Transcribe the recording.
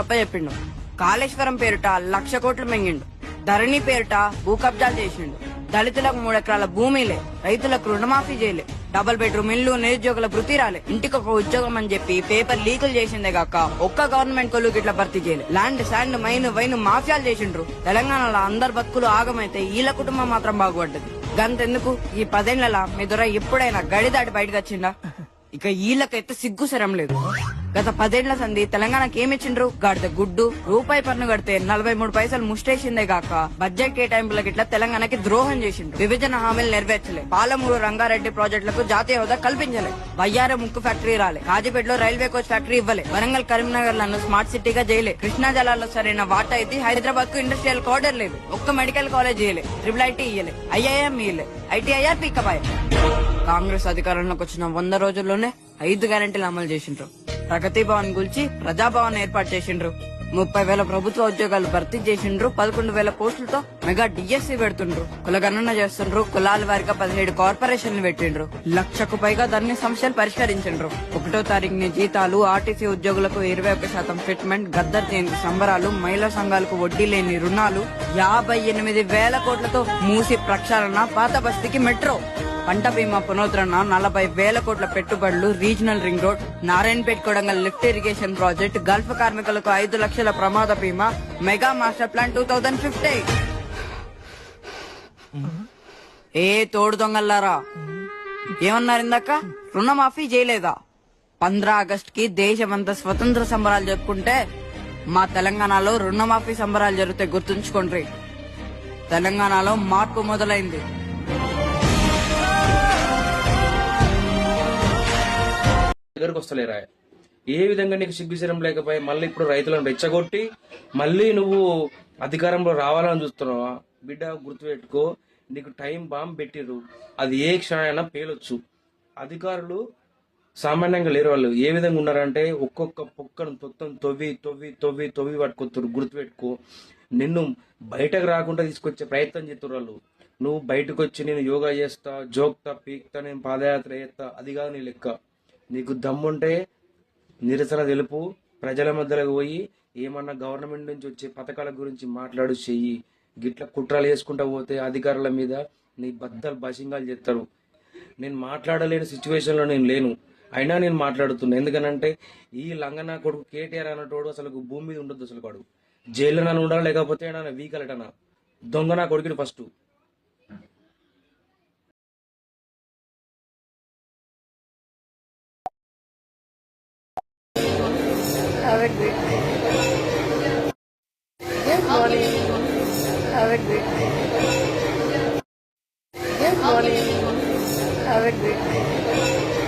సప్ప చెప్పిండు. కాళేశ్వరం పేరుట లక్ష కోట్లు మింగిండు. ధరణి పేరుట భూ కబ్జాలు చేసిండు. దళితులకు మూడెకరాల భూమిలే రైతులకు రుణమాఫీ చేయలే. డబుల్ బెడ్రూమ్ ఇల్లు నిరుద్యోగుల వృత్తి రాలే. ఇంటికి ఒక ఉద్యోగం అని చెప్పి పేపర్ లీకులు చేసిందే కాక ఒక్క గవర్నమెంట్ కొలు గిట్ల భర్తీ చేయలే. ల్యాండ్ శాండ్ మైన్ వైన్ మాఫియాలు చేసిండ్రు. తెలంగాణలో అందరు బతుకులు ఆగమైతే వీళ్ళ కుటుంబం మాత్రం బాగుపడ్డది. గంతెందుకు? ఈ పదేళ్ళ మీ దొర ఎప్పుడైనా గడి దాటి బయటకు వచ్చిందా? ఇక వీళ్ళకైతే సిగ్గు శరం లేదు. గత పదేళ్ళ సంధి తెలంగాణకి ఏమి ఇచ్చిండ్రు? గాడిద గుడ్డు రూపాయి పన్ను కడితే నలభై మూడు పైసలు ముష్టేసిందే గాక. బడ్జెట్ కేటాయింపుల గిట్ల తెలంగాణకి ద్రోహం చేసిండ్రు. విభజన హామీలు నెరవేర్చలే. పాలమూరు రంగారెడ్డి ప్రాజెక్టులకు జాతీయ హోదా కల్పించలే. బయ్యార ముక్కు ఫ్యాక్టరీ రాలే. కాజీపేటలో రైల్వే కోచ్ ఫ్యాక్టరీ ఇవ్వలే. వరంగల్ కరీంనగర్లను స్మార్ట్ సిటీగా చేయలే. కృష్ణా జలాల్లో సరైన వాటా అయితే హైదరాబాద్కు ఇండస్ట్రియల్ కార్డర్ లేదు ఒక్క మెడికల్ కాలేజ్ ఇయ్యలే. ట్రిపుల్ ఐటీ ఇయ్యలే. ఐఐఎం ఇయ్యలే. ఐటీఐఆర్ పీకబాయ్ కాంగ్రెస్ అధికారంలోకి వచ్చిన వంద రోజుల్లోనే ఐదు గ్యారెంటీలు అమలు చేసిండ్రు. ప్రగతి భవన్ గురించి ప్రజాభవన్ ఏర్పాటు చేసిండ్రు. ముప్పై వేల ప్రభుత్వ ఉద్యోగాలు భర్తీ చేసిండ్రు. పదకొండు వేల పోస్టులతో మెగా డిఎస్సీ పెడుతుండ్రు. కుల గణన చేస్తుండ్రు. కులాల వారిగా పదిహేడు కార్పొరేషన్లు పెట్టిండ్రు. లక్షకు పైగా ధరణి సమస్యలు పరిష్కరించిండ్రు. ఒకటో తారీఖుని జీతాలు ఆర్టీసీ ఉద్యోగులకు ఇరవై ఒక్క శాతం ఫిట్మెంట్ గద్దర్ జయంతి సంబరాలు మహిళా సంఘాలకు వడ్డీ లేని రుణాలు యాభై ఎనిమిది వేల కోట్లతో మూసి ప్రక్షాళన పాత బస్తీకి మెట్రో. పంట బీమా పునరుద్ధరణ నలభై వేల కోట్ల పెట్టుబడులు regional ring road Narayanpet Kodangal lift irrigation project Gulf కార్మికులకు ఐదు లక్షల ప్రమాద బీమా mega master plan two thousand fifty. ఏ తోడు దొంగల్లారా? ఏమన్నారు ఇందాక? రుణమాఫీ చేయలేదా? పంద్రా ఆగస్ట్కి దేశమంతా స్వతంత్ర సంబరాలు జరుపుకుంటే మా తెలంగాణలో రుణమాఫీ సంబరాలు జరిగితే గుర్తుంచుకోండి. తెలంగాణలో మార్పు మొదలైంది. దగ్గరకు వస్తలేరా ఏ విధంగా నీకు సిగ్గుశరం లేకపోయి మళ్ళీ ఇప్పుడు రైతులను రెచ్చగొట్టి మళ్ళీ నువ్వు అధికారంలో రావాలని చూస్తున్నావా? బిడ్డ గుర్తుపెట్టుకో నీకు టైం బాంబ్ పెట్టిర్రు. అది ఏ క్షణమైనా పేలొచ్చు. అధికారులు సామాన్యంగా లేరు వాళ్ళు. ఏ విధంగా ఉన్నారంటే ఒక్కొక్క పొక్కను తొత్తం తొవ్వి తొవ్వి తొవ్వి తొవ్వి పట్టుకొస్తారు గుర్తుపెట్టుకో నిన్ను బయటకు రాకుండా తీసుకొచ్చే ప్రయత్నం చేస్తారు వాళ్ళు. నువ్వు బయటకు వచ్చి నేను యోగా చేస్తా జోక్తా పీక్తా నేను పాదయాత్ర చేస్తా అది కాదు నీ లెక్క. నీకు దమ్ముంటే నిరసన తెలుపు. ప్రజల మధ్యలోకి పోయి ఏమన్నా గవర్నమెంట్ నుంచి వచ్చే పథకాల గురించి మాట్లాడు చెయ్యి. గిట్ల కుట్రలు వేసుకుంటా పోతే అధికారుల మీద నీ బద్దలు బసింగాలు చేస్తారు. నేను మాట్లాడలేని సిచ్యువేషన్లో నేను లేను. అయినా నేను మాట్లాడుతున్నా. ఎందుకనంటే ఈ లంగనా కొడుకు కేటీఆర్ అన్నటోడు అసలు భూమి మీద ఉండొద్దు అసలు కొడుకు జైల్లో నన్ను ఉండాలి లేకపోతే ఏడన్నా వీకలటనా దొంగ నా కొడుకుని first. Have a great day. Good morning. Have a great day. Good morning. Have a great day.